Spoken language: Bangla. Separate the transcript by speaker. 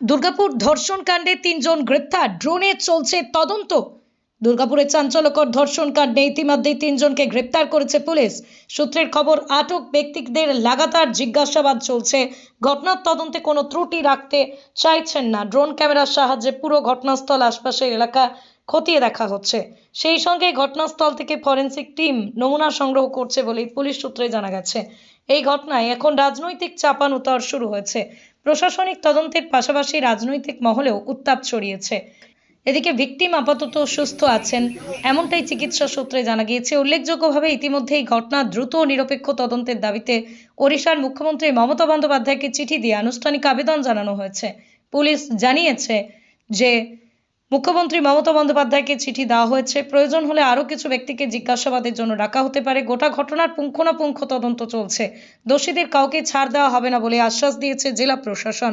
Speaker 1: দুর্গাপুর ধর্ষণ কাণ্ডে তিনজন গ্রেপ্তার। ড্রোনে চলছে তদন্ত। দুর্গাপুরের চাঞ্চল্যকর ধর্ষণ কাণ্ডে ইতিমধ্যেই তিনজনকে গ্রেপ্তার করেছে পুলিশ। সূত্রের খবর, আটক ব্যক্তিদের লাগাতার জিজ্ঞাসাবাদ চলছে। ঘটনার তদন্তে কোনো ত্রুটি রাখতে চাইছেন না। ড্রোন ক্যামেরার সাহায্যে পুরো ঘটনাস্থল আশপাশের এলাকা খতিয়ে দেখা হচ্ছে। সেই সঙ্গে ঘটনাস্থল থেকে ফরেন্সিক টিম নমুনা সংগ্রহ করছে বলে পুলিশ সূত্রে জানা গেছে। এই ঘটনায় এখন রাজনৈতিক চাপানুতর শুরু হয়েছে। প্রশাসনিক তদন্তের পাশাপাশি রাজনৈতিক মহলেও উত্তাপ ছড়িয়েছে। এদিকে ভিকটিম আপাতত সুস্থ আছেন, এমনটাই চিকিৎসা সূত্রে জানা গিয়েছে। উল্লেখযোগ্যভাবে ইতিমধ্যেই ঘটনা দ্রুত নিরপেক্ষ তদন্তের দাবিতে ওড়িশার মুখ্যমন্ত্রী মমতা বন্দ্যোপাধ্যায়কে চিঠি দিয়ে আনুষ্ঠানিক আবেদন জানানো হয়েছে। পুলিশ জানিয়েছে যে মুখ্যমন্ত্রী মমতা বন্দ্যোপাধ্যায়কে চিঠি দেওয়া হয়েছে। প্রয়োজন হলে আরও কিছু ব্যক্তিকে জিজ্ঞাসাবাদের জন্য ডাকা হতে পারে। গোটা ঘটনার পুঙ্খানুপুঙ্খ তদন্ত চলছে। দোষীদের কাউকে ছাড় দেওয়া হবে না বলে আশ্বাস দিয়েছে জেলা প্রশাসন।